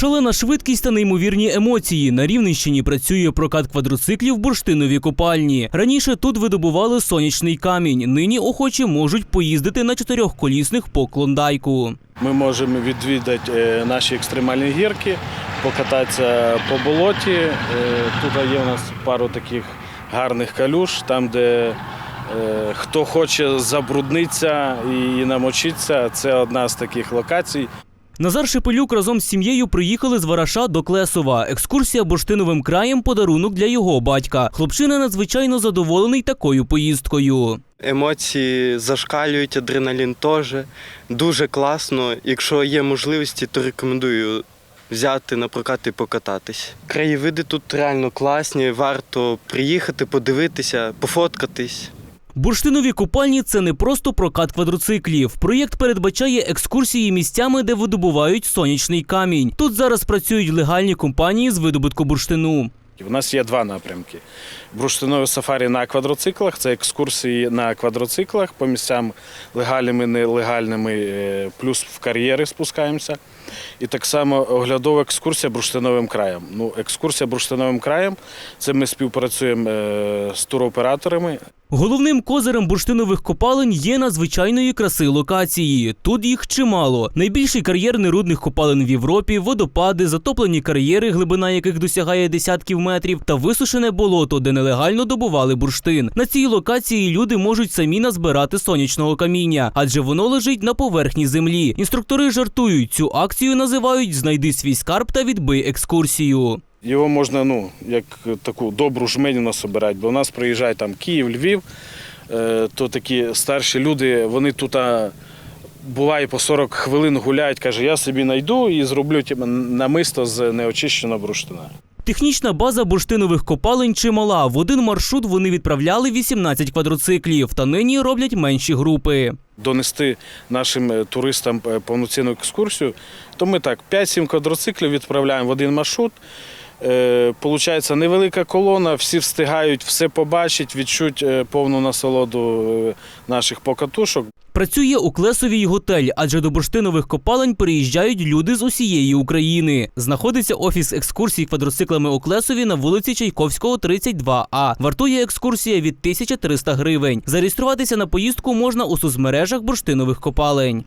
Шалена швидкість та неймовірні емоції. На Рівненщині працює прокат квадроциклів в бурштиновій копальні. Раніше тут видобували сонячний камінь. Нині охочі можуть поїздити на чотирьохколісних по клондайку. Ми можемо відвідати е, наші екстремальні гірки, покататися по болоті. Е, Тут є у нас пару таких гарних калюш, там, де е, хто хоче забруднитися і намочитися, це одна з таких локацій. Назар Шепелюк разом з сім'єю приїхали з Вараша до Клесова. Екскурсія бурштиновим краєм подарунок для його батька. Хлопчина надзвичайно задоволений такою поїздкою. Емоції зашкалюють, адреналін теж. Дуже класно. Якщо є можливості, то рекомендую взяти на прокат і покататись. Краєвиди тут реально класні, варто приїхати, подивитися, пофоткатись. Бурштинові купальні це не просто прокат квадроциклів. Проєкт передбачає екскурсії місцями, де видобувають сонячний камінь. Тут зараз працюють легальні компанії з видобутку бурштину. У нас є два напрямки: бурштинове сафарі на квадроциклах, це екскурсії на квадроциклах по місцям легальними, нелегальними, е, плюс в кар'єри спускаємося. І так само оглядова екскурсія бурштиновим краєм. Ну, екскурсія бурштиновим краєм це ми співпрацюємо е, з туроператорами. Головним козирем бурштинових копалень є надзвичайної краси локації. Тут їх чимало. Найбільший кар'єр нерудних копалин в Європі, водопади, затоплені кар'єри, глибина яких досягає десятків метрів, та висушене болото, де нелегально добували бурштин. На цій локації люди можуть самі назбирати сонячного каміння, адже воно лежить на поверхні землі. Інструктори жартують, цю акцію називають Знайди свій скарб та відбий екскурсію. Його можна ну, як таку добру жменю насобирати, бо у нас приїжджає там Київ, Львів, е, то такі старші люди, вони тут буває по 40 хвилин гуляють, каже, я собі знайду і зроблю типу, намисто з неочищеного бурштина. Технічна база бурштинових копалень чимала. В один маршрут вони відправляли 18 квадроциклів, та нині роблять менші групи. Донести нашим е, туристам е, повноцінну екскурсію, то ми так 5-7 квадроциклів відправляємо в один маршрут. Е, Получається невелика колона, всі встигають все побачити, відчуть е, повну насолоду е, наших покатушок. Працює у Клесові й готель, адже до бурштинових копалень переїжджають люди з усієї України. Знаходиться офіс екскурсій квадроциклами у Клесові на вулиці Чайковського, 32А. Вартує екскурсія від 1300 гривень. Зареєструватися на поїздку можна у соцмережах бурштинових копалень.